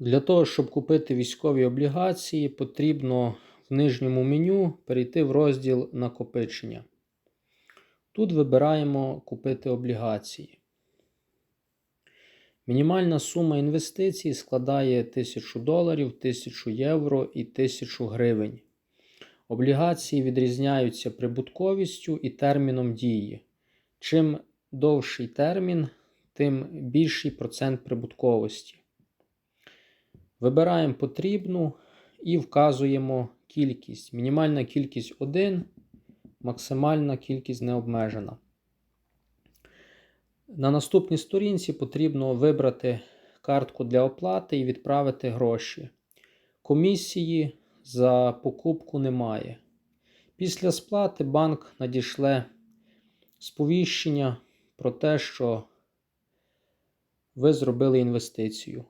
Для того, щоб купити військові облігації, потрібно в нижньому меню перейти в розділ накопичення. Тут вибираємо Купити облігації. Мінімальна сума інвестицій складає 1000 доларів, 1000 євро і 1000 гривень. Облігації відрізняються прибутковістю і терміном дії. Чим довший термін, тим більший процент прибутковості. Вибираємо потрібну і вказуємо кількість. Мінімальна кількість 1, максимальна кількість не обмежена. На наступній сторінці потрібно вибрати картку для оплати і відправити гроші. Комісії за покупку немає. Після сплати банк надішле сповіщення про те, що ви зробили інвестицію.